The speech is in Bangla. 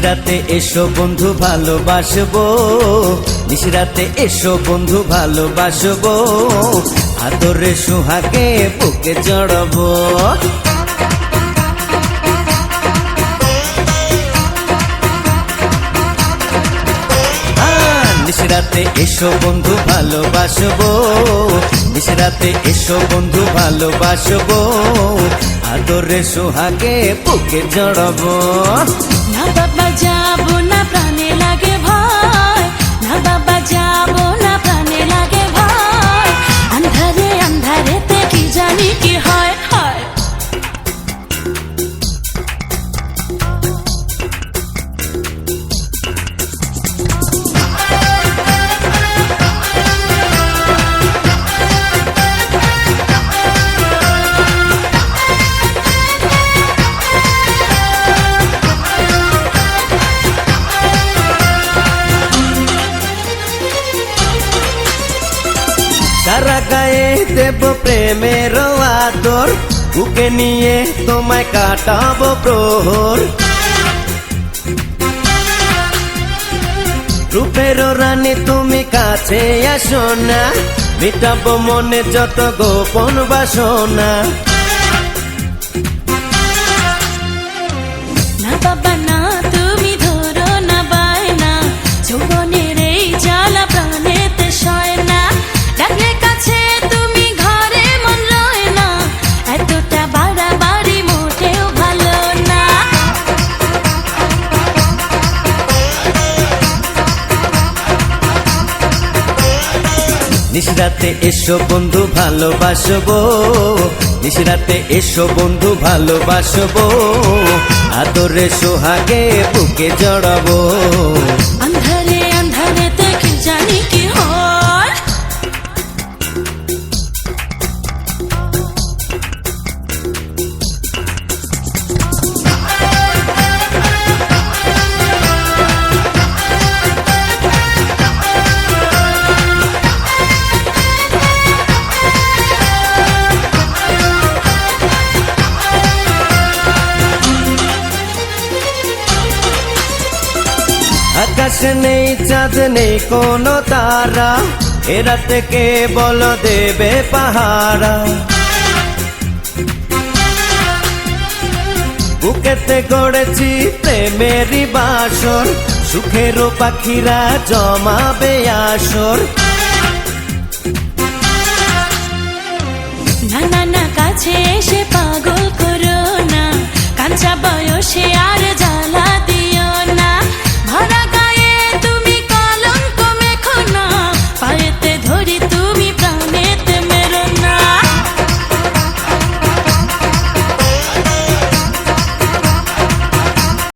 নিশরাতে এসো বন্ধু, ভালোবাসবো। নিশরাতে এসো বন্ধু, ভালোবাসবো। আদরে সুহাগে বুকে জড়াবো। নিশরাতে এসো বন্ধু, ভালোবাসবো। নিশরাতে এসো বন্ধু, ভালোবাসবো। আদরে সোহাগে বুকে জড়াবো। না বাবা সারা গায়ে দেব প্রেমের আদর, বুকে নিয়ে তোমায় কাটাবো প্রহর। রূপের রানী তুমি কাছে আসো না, মিটাবো মনে যত গোপন বাসনা। না বাবা নিশরাতে এসো বন্ধু ভালোবাসবো। নিশরাতে এসো বন্ধু ভালোবাসবো। আদরে সোহাগে বুকে জড়াবো। আকাশ নেই, চাঁদ নেই, কোনো তারা। এরা থেকে বল দেবে পাহারা? বুকেতে গড়েছি প্রেমেরই বাসর সুখেরও পাখিরা জমাবে আসর। না না না, কাছে এসে পাগল